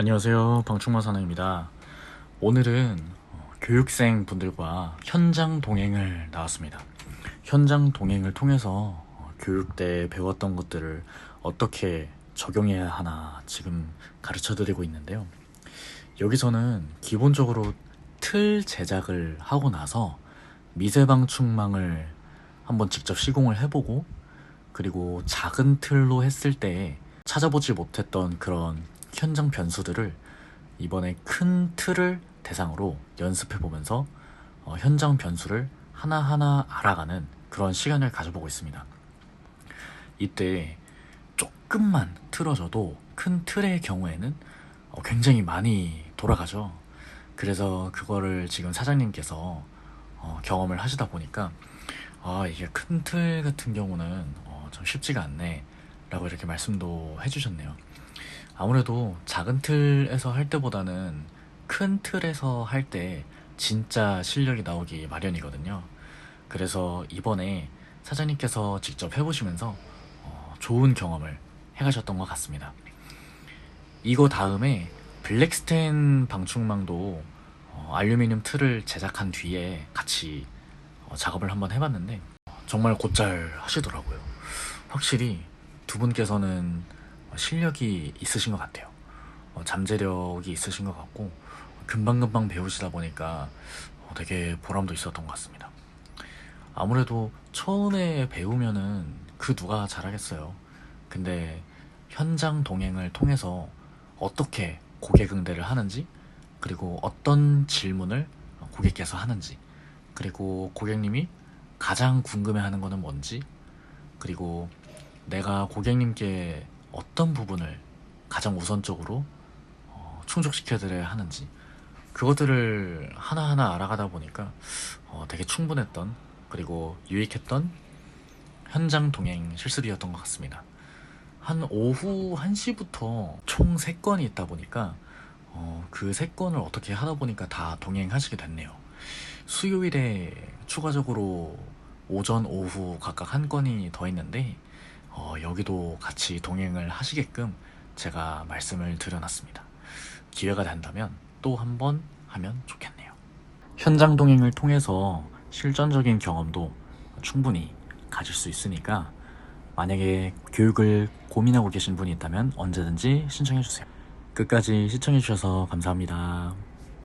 안녕하세요. 방충만 사나입니다. 오늘은 어, 교육생 분들과 현장 동행을 나왔습니다. 현장 동행을 통해서 어, 교육 때 배웠던 것들을 어떻게 적용해야 하나 지금 가르쳐 드리고 있는데요. 여기서는 기본적으로 틀 제작을 하고 나서 미세방충망을 한번 직접 시공을 해보고 그리고 작은 틀로 했을 때 찾아보지 못했던 그런 현장 변수들을 이번에 큰 틀을 대상으로 연습해 보면서 어, 현장 변수를 하나하나 알아가는 그런 시간을 가져보고 있습니다. 이때 조금만 틀어져도 큰 틀의 경우에는 어, 굉장히 많이 돌아가죠. 그래서 그거를 지금 사장님께서 어, 경험을 하시다 보니까 아 이게 큰 틀 같은 경우는 어, 좀 쉽지가 않네 라고 이렇게 말씀도 해주셨네요. 아무래도 작은 틀에서 할 때보다는 큰 틀에서 할 때 진짜 실력이 나오기 마련이거든요. 그래서 이번에 사장님께서 직접 해보시면서 어, 좋은 경험을 해가셨던 것 같습니다. 이거 다음에 블랙스텐 방충망도 어, 알루미늄 틀을 제작한 뒤에 같이 어, 작업을 한번 해봤는데 정말 곧잘 하시더라고요. 확실히 두 분께서는 실력이 있으신 것 같아요. 어, 잠재력이 있으신 것 같고 금방금방 배우시다 보니까 어, 되게 보람도 있었던 것 같습니다. 아무래도 처음에 배우면은 그 누가 잘하겠어요. 근데 현장 동행을 통해서 어떻게 고객 응대를 하는지 그리고 어떤 질문을 고객께서 하는지 그리고 고객님이 가장 궁금해하는 거는 뭔지 그리고 내가 고객님께 어떤 부분을 가장 우선적으로 어, 충족시켜 드려야 하는지 그것들을 하나하나 알아가다 보니까 어, 되게 충분했던 그리고 유익했던 현장 동행 실습이었던 것 같습니다. 한 오후 1시부터 총 3건이 있다 보니까 어, 그 3건을 어떻게 하다 보니까 다 동행하시게 됐네요. 수요일에 추가적으로 오전, 오후 각각 한 건이 더 있는데 어, 여기도 같이 동행을 하시게끔 제가 말씀을 드려놨습니다. 기회가 된다면 또 한 번 하면 좋겠네요. 현장 동행을 통해서 실전적인 경험도 충분히 가질 수 있으니까 만약에 교육을 고민하고 계신 분이 있다면 언제든지 신청해 주세요. 끝까지 시청해 주셔서 감사합니다.